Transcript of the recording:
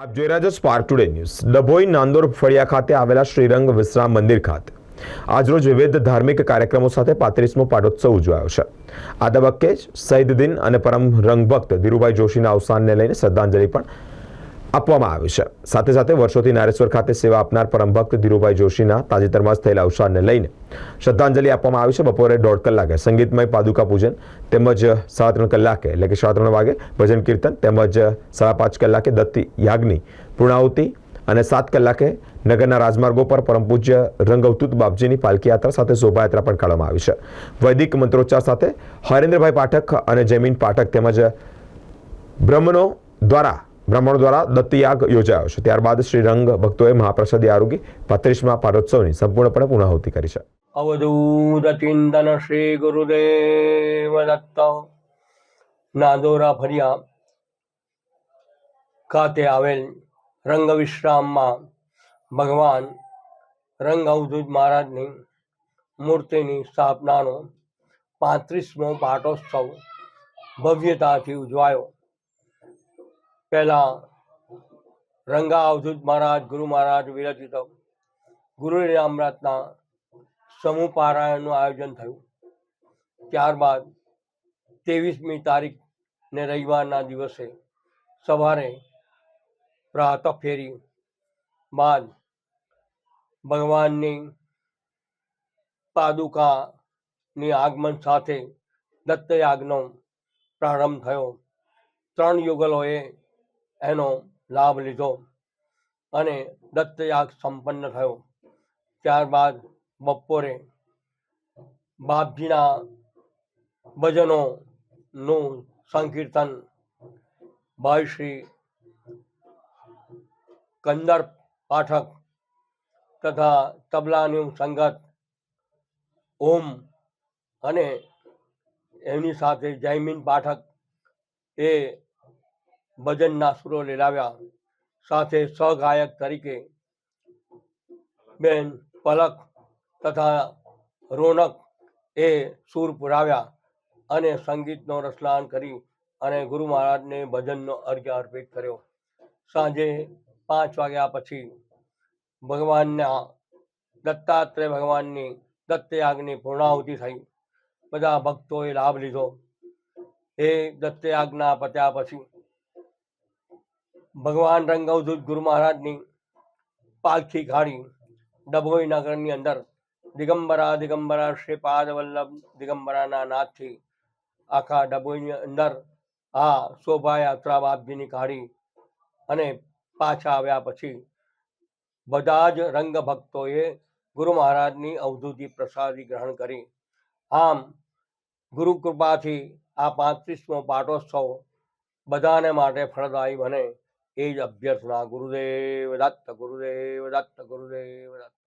આપ જોઈ રહ્યા છો spark today news Dabhoi Nandor ફળિયા ખાતે આવેલા શ્રીરંગ વિશ્રામ મંદિર ખાતે. આજરોજ વિવિધ ધાર્મિક કાર્યક્રમો સાથે પાંત્રીસમો પાટોત્સવ ઉજવાયો છે. આ તબક્કે જ શહીદ દિન અને પરમ રંગભક્ત ધીરુભાઈ જોશીના અવસાનને લઈને શ્રદ્ધાંજલિ પણ આપવામાં આવ્યું છે. સાથે સાથે વર્ષોથી નારેશ્વર ખાતે સેવા આપનાર પરમ ભક્ત ધીરુભાઈ જોશીના તાજેતરમાં જ થયેલા અવસાનને લઈને શ્રદ્ધાંજલિ આપવામાં આવી છે. બપોરે દોઢ કલાકે સંગીતમય પાદુકા પૂજન તેમજ સાડા ત્રણ કલાકે એટલે કે સાડા ત્રણ વાગે ભજન કીર્તન તેમજ સાડા પાંચ કલાકે દત્તી યાજ્ઞની પૂર્ણાહુતિ અને સાત કલાકે નગરના રાજમાર્ગો પર પરમ પૂજ્ય રંગઅવતૂત બાપજીની પાલકી યાત્રા સાથે શોભાયાત્રા પણ કાઢવામાં આવી છે. વૈદિક મંત્રોચ્ચાર સાથે હરેન્દ્રભાઈ પાઠક અને જયમીન પાઠક તેમજ બ્રહ્મનો દ્વારા બ્રાહ્મણો દ્વારા દત્તયાગ યોજાયો છે. ત્યારબાદ શ્રી રંગ ભક્તોએ મહાપ્રસાદી આરોગી પાંત્રીસમા પારોત્સવની સંપૂર્ણપણે પૂર્ણાહુતિ કરી છે. અવધૂત ચિંતન શ્રી ગુરુદેવ દત્ત. નાદોરા ફરિયા ખાતે આવેલ રંગ વિશ્રામમાં ભગવાન રંગ અવધૂત મહારાજની મૂર્તિની સ્થાપનાનો પાંત્રીસમો પાટોત્સવ ભવ્યતાથી ઉજવાયો. પહેલાં રંગા અવધૂત મહારાજ, ગુરુ મહારાજ વિરચિત ગુરુ રામરાતના સમૂહ પારાયણનું આયોજન થયું. ત્યારબાદ ત્રેવીસમી તારીખ ને રવિવારના દિવસે સવારે પ્રાતઃ ફેરી બાદ ભગવાનની પાદુકાની આગમન સાથે દત્તયાગનો પ્રારંભ થયો. ત્રણ યુગલોએ એનો લાભ લીધો અને દત્તયાગ સંપન્ન થયો. ત્યારબાદ બપોરે બાપજીના ભજનોનું સંકીર્તન ભાઈ શ્રી કંદર પાઠક તથા તબલાનું સંગત ઓમ અને એમની સાથે જયમીન પાઠક એ ભજનના સુરો લેલાવ્યા સાથે સહગાયક તરીકે બેન પલક તથા રોનક એ સૂર પુરાવ્યા અને સંગીતનો રસલાન કરી અને ગુરુ મહારાજને ભજનનો અર્ઘ્ય અર્પિત કર્યો. સાંજે પાંચ વાગ્યા પછી ભગવાનના દત્તાત્રેય ભગવાનની દત્તયાગની પૂર્ણાહુતિ થઈ. બધા ભક્તોએ લાભ લીધો. એ દત્તયાગના પત્યા પછી ભગવાન રંગઅવધૂત ગુરુ મહારાજની પાલખી કાઢી ડભોઈ નગરની અંદર દિગંબરા દિગંબરા શ્રી વલ્લભ દિગંબરાના નાથથી આખા ડભોઈની અંદર આ શોભાયાત્રા બાપજીની કાઢી અને પાછા આવ્યા પછી બધા જ રંગ ભક્તોએ ગુરુ મહારાજની અવધૂતિ પ્રસાદી ગ્રહણ કરી. આમ ગુરુ કૃપાથી આ પાંત્રીસમો પાટોત્સવ બધાને માટે ફળદાયી બને. એ જ અભ્યર્થના ગુરુદેવ દત્ત ગુરુદેવ દત્ત ગુરુદેવ દત્ત